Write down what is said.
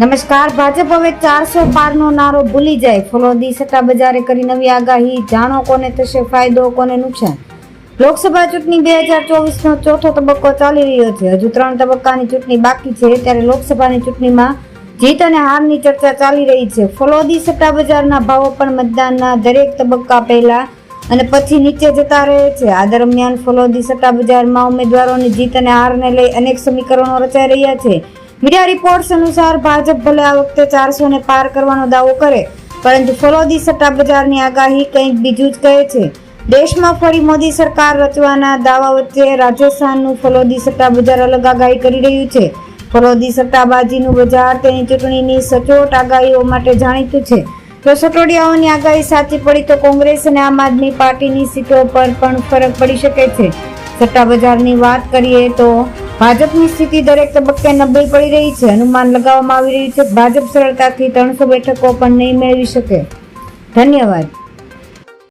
નમસ્કાર. ભાજપ હવે ચારસો પારનો નારો ભૂલી જાય. ફલોદી સટ્ટા બજારે કરી નવી આગાહી. જાણો કોને થશે ફાયદો, કોને નુકસાન? લોકસભા ચૂંટણી બે હજાર ચોવીસનો ચોથો તબક્કો ચાલી રહ્યો છે. હજુ ત્રણ તબક્કાની ચૂંટણી બાકી છે. ત્યારે લોકસભાની ચૂંટણીમાં જીત અને હારની ચર્ચા ચાલી રહી છે. ફલોદી સટ્ટા બજારના ભાવો પણ મતદાનના દરેક તબક્કા પહેલા અને પછી નીચે જતા રહે છે. આ દરમિયાન ફલોદી સટ્ટા બજારમાં ઉમેદવારોની જીત અને હારને લઈ અનેક સમીકરણો રચાઈ રહ્યા છે. મીડિયા રિપોર્ટ્સ અનુસાર ભાજપ ભલે આ વખતે ચારસો ને પાર કરવાનો દાવો કરે, પરંતુ ફલોદી સટ્ટા બજારની આગાહી કંઈક બીજું જ કહે છે. દેશમાં ફરી મોદી સરકાર રચવાના દાવા વચ્ચે રાજસ્થાનનું ફલોદી સટ્ટા બજાર અલગ આગાહી કરી રહ્યું છે. ફલોદી સટ્ટાબાજીનું બજાર તેની ચૂંટણીની સચોટ આગાહીઓ માટે જાણીતું છે. તો સટોડિયાઓની આગાહી સાચી પડી તો કોંગ્રેસ અને આમ આદમી પાર્ટીની સીટો પર પણ ફરક પડી શકે છે. સટ્ટા બજારની વાત કરીએ તો ભાજપની સ્થિતિ દરેક તબક્કે નબળી પડી રહી છે. અનુમાન લગાવવામાં આવી રહ્યું છે ભાજપ સરળતાથી ત્રણસો બેઠકો પણ નહીં મેળવી શકે. ધન્યવાદ.